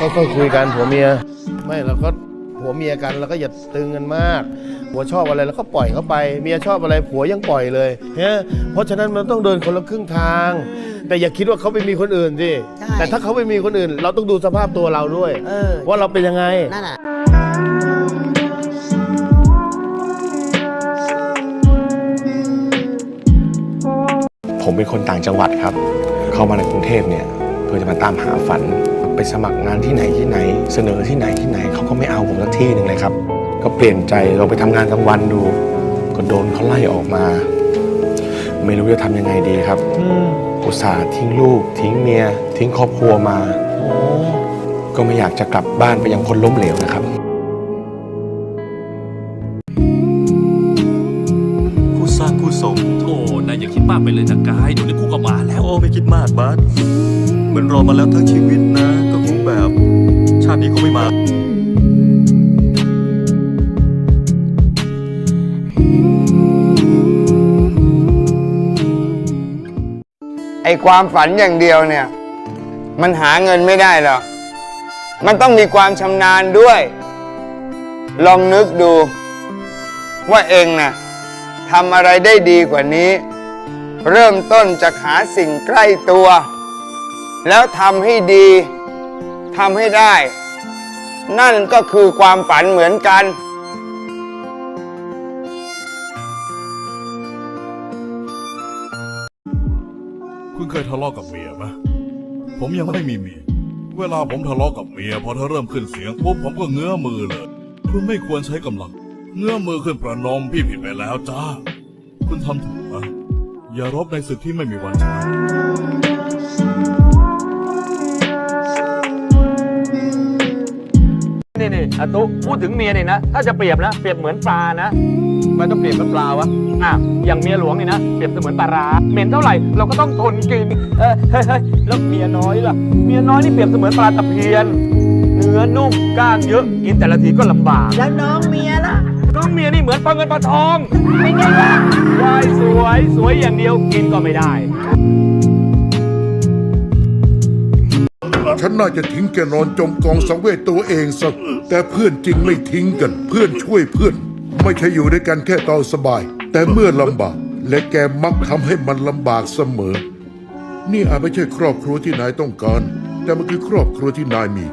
ค่อยๆคุยกันผัวเมีย ไม่เราก็ผัวเมียกันเราก็อย่าตึงกันมากผัวชอบอะไรแล้วก็ปล่อยเขาไป เมียชอบอะไรผัวยังปล่อยเลยเนี่ยเพราะฉะนั้นมันต้องเดินคนละครึ่งทาง แต่อย่าคิดว่าเขาไปมีคนอื่นสิใช่ แต่ถ้าเขาไปมีคนอื่น เราต้องดูสภาพตัวเราด้วย เออ ว่าเราเป็นยังไง นั่นน่ะ ผมเป็นคนต่างจังหวัดครับ เข้ามาในกรุงเทพเนี่ยเพื่อจะมาตามหาฝัน ไปสมัครงานที่ไหนที่ไหน เสนอที่ไหนที่ไหนเขาก็ไม่เอาผมสักที่หนึ่งเลยครับ ก็เปลี่ยนใจเราไปทำงานกลางวันดู ก็โดนเขาไล่ออกมา ไม่รู้จะทำยังไงดีครับอุตส่าห์ทิ้งลูก ทิ้งเมีย ทิ้งครอบครัวมาก็ไม่อยากจะกลับบ้านไปยังคนล้มเหลวนะครับผู้สร้างผู้สมโอ้นายอย่าคิดมากไปเลยนะกายเดี๋ยวนี้กูก็มาแล้วโอ้ไม่คิดมากบาสเหมือนรอมาแล้วทั้งชีวิตนะ ไม่มาไอความฝันอย่างเดียวเนี่ย มันหาเงินไม่ได้หรอกมันต้องมีความชำนาญด้วย ลองนึกดู ว่าเองน่ะทำอะไรได้ดีกว่านี้ เริ่มต้นจากหาสิ่งใกล้ตัว แล้วทำให้ดีทำให้ได้ นั่นก็คือความฝันเหมือนกันคุณเคยทะเลาะกับเมียไหมผมยังไม่มีเมีย เวลาผมทะเลาะกับเมียพอเธอเริ่มขึ้นเสียงปุ๊บผมก็เงื้อมือเลย คุณไม่ควรใช้กำลัง เงื้อมือขึ้นประนมพี่ผิดไปแล้วจ้า คุณทำถูกนะอย่ารบในศึกที่ไม่มีวันชนะ นี่นี่อาตุพูดถึงเมียนี่นะ ถ้าจะเปรียบนะ เปรียบเหมือนปลานะ มันต้องเปลี่ยนเป็นปลาวะอะอย่างเมียหลวงนี่นะ เปรียบเสมือนปลาร้าเหม็นเท่าไหร่เราก็ต้องทนกิน เออเฮ้ยเฮ้ยแล้วเมียน้อยล่ะ เมียน้อยนี่เปรียบเสมือนปลาตะเพียน เนื้อนุ่มกล้างเยอะ กินแต่ละทีก็ลำบาก แล้วน้องเมียล่ะ น้องเมียนี่เหมือนปลาเงินปลาทองเป็นไงล่ะวายสวยสวยอย่างเดียวกินก็ไม่ได้ ฉันน่าจะทิ้งแกนอนจมกองสังเวชตัวเองสักแต่เพื่อนจริงไม่ทิ้งกัน เพื่อนช่วยเพื่อน ไม่ใช่อยู่ด้วยกันแค่ตอนสบาย แต่เมื่อลำบาก และแกมักทำให้มันลำบากเสมอ นี่อาจไม่ใช่ครอบครัวที่นายต้องการ แต่มันคือครอบครัวที่นายมี